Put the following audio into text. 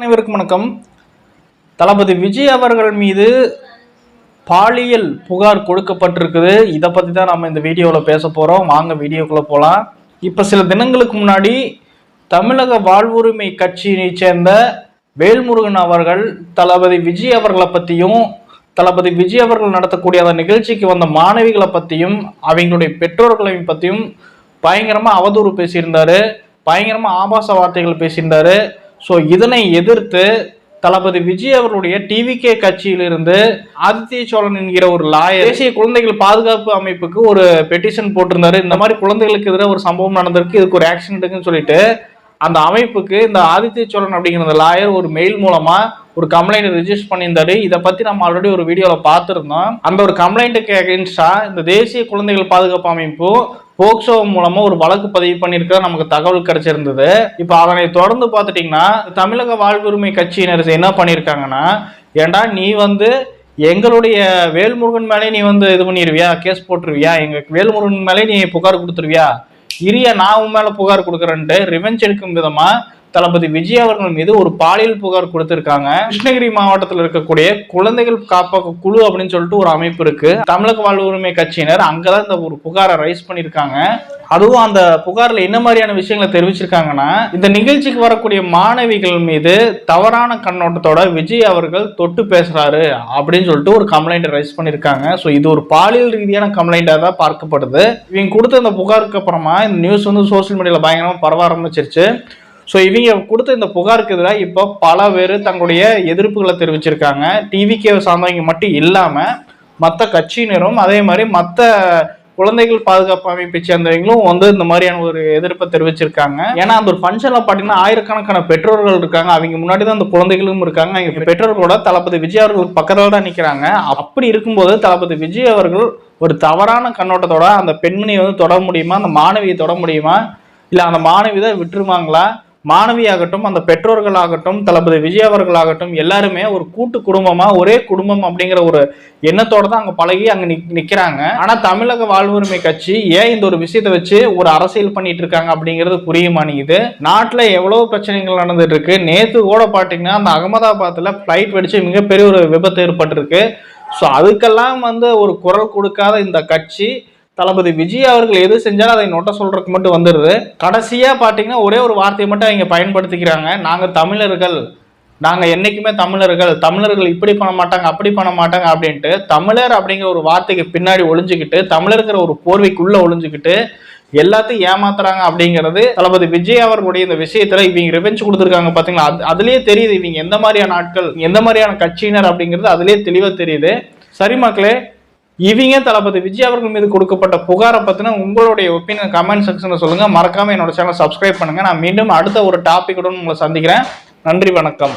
அனைவருக்கும் வணக்கம். தளபதி விஜய் அவர்கள் மீது பாலியல் புகார் கொடுக்கப்பட்டிருக்குது. இதை பற்றி தான் நம்ம இந்த வீடியோவில் பேச போகிறோம் வாங்க வீடியோக்குள்ளே போகலாம் இப்போ சில தினங்களுக்கு முன்னாடி தமிழக வாழ்வுரிமை கட்சியை சேர்ந்த வேல்முருகன் அவர்கள் தளபதி விஜய் அவர்களை பற்றியும் தளபதி விஜய் அவர்கள் நடத்தக்கூடிய அந்த நிகழ்ச்சிக்கு வந்த மாணவிகளை பற்றியும் அவங்களுடைய பெற்றோர்களையும் பற்றியும் பயங்கரமாக அவதூறு பேசியிருந்தாரு. பயங்கரமாக ஆபாச வார்த்தைகள் பேசியிருந்தாரு. ஸோ இதனை எதிர்த்து தளபதி விஜய் அவர்களுடைய டிவிகே கட்சியிலிருந்து ஆதித்ய சோழன் என்கிற ஒரு லாயர் தேசிய குழந்தைகள் பாதுகாப்பு அமைப்புக்கு ஒரு பெட்டிஷன் போட்டிருந்தாரு. இந்த மாதிரி குழந்தைகளுக்கு எதிராக ஒரு சம்பவம் நடந்திருக்கு. இதுக்கு ஒரு ஆக்ஷன் எடுக்குன்னு சொல்லிட்டு அந்த அமைப்புக்கு இந்த ஆதித்ய சோழன் அப்படிங்கிற லாயர் ஒரு மெயில் மூலமா ஒரு கம்ப்ளைண்ட் ரிஜிஸ்டர் பண்ணியிருந்தாரு. இதை பத்தி நம்ம ஆல்ரெடி ஒரு வீடியோவில் பார்த்துருந்தோம். அந்த ஒரு கம்ப்ளைண்ட்டுக்கு அகேன்ஸ்டா இந்த தேசிய குழந்தைகள் பாதுகாப்பு அமைப்பு போக்சோ மூலமா ஒரு வழக்கு பதிவு பண்ணியிருக்கிற நமக்கு தகவல் கிடைச்சிருந்தது. இப்போ அதனை தொடர்ந்து பார்த்துட்டிங்கன்னா தமிழக வாழ்வுரிமை கட்சியினர் என்ன பண்ணியிருக்காங்கன்னா ஏண்டா நீ வந்து எங்களுடைய வேல்முருகன் மேலே நீ வந்து இது பண்ணிடுவியா கேஸ் போட்டுருவியா எங்க வேல்முருகன் மேலே நீ புகார் கொடுத்துருவியா இரிய நான் உன் மேல புகார் கொடுக்குறேன்ட்டு ரிவெஞ்ச் எடுக்கும் விதமா தளபதி விஜய் அவர்கள் மீது ஒரு பாலியல் புகார் கொடுத்திருக்காங்க. கிருஷ்ணகிரி மாவட்டத்தில் இருக்கக்கூடிய குழந்தைகள் காப்பக குழு அப்படின்னு சொல்லிட்டு ஒரு அமைப்பு இருக்கு. தமிழக வாழ் உரிமை கட்சியினர் அங்கதான் இந்த ஒரு புகாரை ரைஸ் பண்ணியிருக்காங்க. அதுவும் அந்த புகார்ல என்ன மாதிரியான விஷயங்களை தெரிவிச்சிருக்காங்கன்னா இந்த நிகழ்ச்சிக்கு வரக்கூடிய மாணவிகள் மீது தவறான கண்ணோட்டத்தோட விஜய் அவர்கள் தொட்டு பேசுறாரு அப்படின்னு சொல்லிட்டு ஒரு கம்ப்ளைண்ட் ரைஸ் பண்ணியிருக்காங்க. ஸோ இது ஒரு பாலியல் ரீதியான கம்ப்ளைண்டாக தான் பார்க்கப்படுது. இவங்க கொடுத்த இந்த புகாருக்கு அப்புறமா இந்த நியூஸ் வந்து சோசியல் மீடியாவில் பயங்கரமாக பரவ ஆரம்பிச்சிருச்சு. ஸோ இவங்க கொடுத்த இந்த புகாருக்கு எதிராக இப்போ பல பேர் தங்களுடைய எதிர்ப்புகளை தெரிவிச்சிருக்காங்க. டிவிக்கே சார்ந்தவங்க மட்டும் இல்லாமல் மற்ற கட்சியினரும் அதே மாதிரி மற்ற குழந்தைகள் பாதுகாப்பு அமைப்பை சேர்ந்தவங்களும் வந்து இந்த மாதிரியான ஒரு எதிர்ப்பை தெரிவிச்சிருக்காங்க. ஏன்னா அந்த ஒரு ஃபங்க்ஷன்ல பாத்தீங்கன்னா ஆயிரக்கணக்கான பெற்றோர்கள் இருக்காங்க. அவங்க முன்னாடி தான் அந்த குழந்தைகளும் இருக்காங்க. அவங்க பெற்றோர்களோட தளபதி விஜய் அவர்கள் பக்கத்தில் தான் நிற்கிறாங்க அப்படி இருக்கும்போது தளபதி விஜய் அவர்கள் ஒரு தவறான கண்ணோட்டத்தோட அந்த பெண்மணியை வந்து தொட முடியுமா? அந்த மாணவியை தொட முடியுமா? இல்லை அந்த மாணவி தான் விட்டுருவாங்களா? மாணவியாகட்டும் அந்த பெற்றோர்களாகட்டும் தளபதி விஜய் அவர்களாகட்டும் எல்லாருமே ஒரு கூட்டு குடும்பமா ஒரே குடும்பம் அப்படிங்கிற ஒரு எண்ணத்தோட தான் அங்க பழகி அங்க நிக்கிறாங்க. ஆனா தமிழக வாழ்வுரிமை கட்சி ஏன் இந்த ஒரு விஷயத்த வச்சு ஒரு அரசியல் பண்ணிட்டு இருக்காங்க அப்படிங்கிறது புரிய மாட்டேங்குது நாட்டுல எவ்வளவு பிரச்சனைகள் நடந்துட்டு இருக்கு நேத்து கூட பாத்தீங்கன்னா அந்த அகமதாபாத்ல பிளைட் வெடிச்சு மிகப்பெரிய ஒரு விபத்து ஏற்பட்டிருக்கு. ஸோ அதுக்கெல்லாம் வந்து ஒரு குரல் கொடுக்காத இந்த கட்சி தளபதி விஜய் அவர்கள் எது செஞ்சாலும் அதை நொட்ட சொல்றதுக்கு மட்டும் வந்துடுது கடைசியா பாத்தீங்கன்னா ஒரே ஒரு வார்த்தையை மட்டும் அவங்க பயன்படுத்திக்கிறாங்க. நாங்க தமிழர்கள். நாங்கள் என்னைக்குமே தமிழர்கள். தமிழர்கள் இப்படி பண்ண மாட்டாங்க அப்படி பண்ண மாட்டாங்க அப்படின்ட்டு தமிழர் அப்படிங்கிற ஒரு வார்த்தைக்கு பின்னாடி ஒளிஞ்சுக்கிட்டு தமிழர்கிற ஒரு போர்வைக்குள்ளே ஒளிஞ்சுக்கிட்டு எல்லாத்தையும் ஏமாத்துறாங்க அப்படிங்கிறது தளபதி விஜய் அவர்களுடைய இந்த விஷயத்துல இவங்க ரிவெஞ்ச் கொடுத்துருக்காங்க பாத்தீங்களா? அது அதுலயே தெரியுது இவங்க எந்த மாதிரியான ஆட்கள் எந்த மாதிரியான கட்சியினர் அப்படிங்கிறது அதுலயே தெளிவா தெரியுது. சரி மக்களே இவங்க தளபதி விஜய் அவர்கள் மீது கொடுக்கப்பட்ட புகாரை பத்தின உங்களுடைய ஒப்பீனியன் கமெண்ட் செக்ஷன்ல சொல்லுங்க. மறக்காம என்னோட சேனல் சப்ஸ்கிரைப் பண்ணுங்க. நான் மீண்டும் அடுத்த ஒரு டாபிக்குடன் உங்களை சந்திக்கிறேன். நன்றி வணக்கம்.